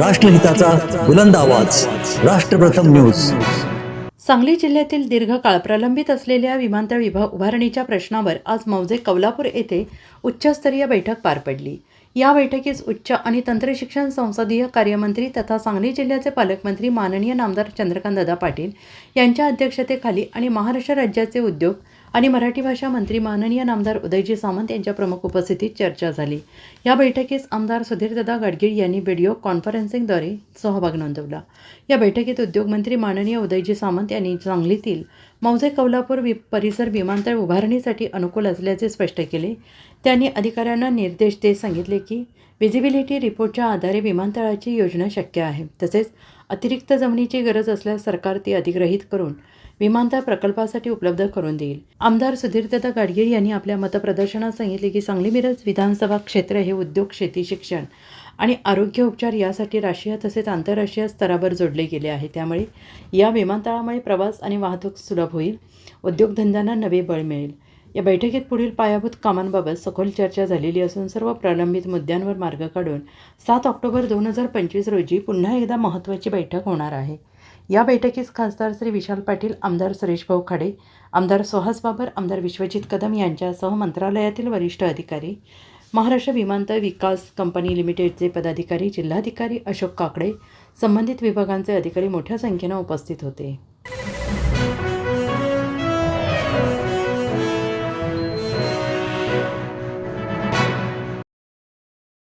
राष्ट्रहिताचा बुलंद आवाज. राष्ट्रप्रथम न्यूज. सांगली जिल्ह्यातील दीर्घकाळ प्रलंबित असलेल्या विमानतळ विभाग उभारणीच्या प्रश्नावर आज मौजे कौलापूर येथे उच्चस्तरीय बैठक पार पडली. या बैठकीस उच्च आणि तंत्रशिक्षण संसदीय कार्यमंत्री तथा सांगली जिल्ह्याचे पालकमंत्री माननीय नामदार चंद्रकांत दादा पाटील यांच्या अध्यक्षतेखाली आणि महाराष्ट्र राज्याचे उद्योग आणि मराठी भाषा मंत्री माननीय नामदार उदयजी सामंत यांच्या प्रमुख उपस्थितीत चर्चा झाली. या बैठकीस आमदार सुधीरदादा गाडगीळ यांनी व्हिडिओ कॉन्फरन्सिंगद्वारे सहभाग नोंदवला. या बैठकीत उद्योगमंत्री माननीय उदयजी सामंत यांनी सांगलीतील मौजे कौलापूर वि परिसर विमानतळ उभारणीसाठी अनुकूल असल्याचे स्पष्ट केले. त्यांनी अधिकाऱ्यांना निर्देश देत सांगितले की विजिबिलिटी रिपोर्टच्या आधारे विमानतळाची योजना शक्य आहे. तसेच अतिरिक्त जमिनीची गरज असल्यास सरकार ती अधिग्रहित करून विमानतळ प्रकल्पासाठी उपलब्ध करून देईल. आमदार सुधीरदत्त गाडगीळ यांनी आपल्या मतप्रदर्शनात सांगितले की सांगली मिरज विधानसभा क्षेत्र हे उद्योग शेती शिक्षण आणि आरोग्य उपचार यासाठी राष्ट्रीय तसेच आंतरराष्ट्रीय स्तरावर जोडले गेले आहे. त्यामुळे या विमानतळामुळे प्रवास आणि वाहतूक सुलभ होईल. उद्योगधंद्यांना नवे बळ मिळेल. या बैठकीत पुढील पायाभूत कामांबाबत सखोल चर्चा झालेली असून सर्व प्रलंबित मुद्द्यांवर मार्ग काढून सात ऑक्टोबर दोन हजार पंचवीस रोजी पुन्हा एकदा महत्त्वाची बैठक होणार आहे. या बैठकीस खासदार श्री विशाल पाटील आमदार सुरेश भाऊ खाडे आमदार सुहास बाबर आमदार विश्वजित कदम यांच्यासह मंत्रालयातील वरिष्ठ अधिकारी महाराष्ट्र विमानतळ विकास कंपनी लिमिटेडचे पदाधिकारी जिल्हाधिकारी अशोक काकडे संबंधित विभागांचे अधिकारी मोठ्या संख्येनं उपस्थित होते.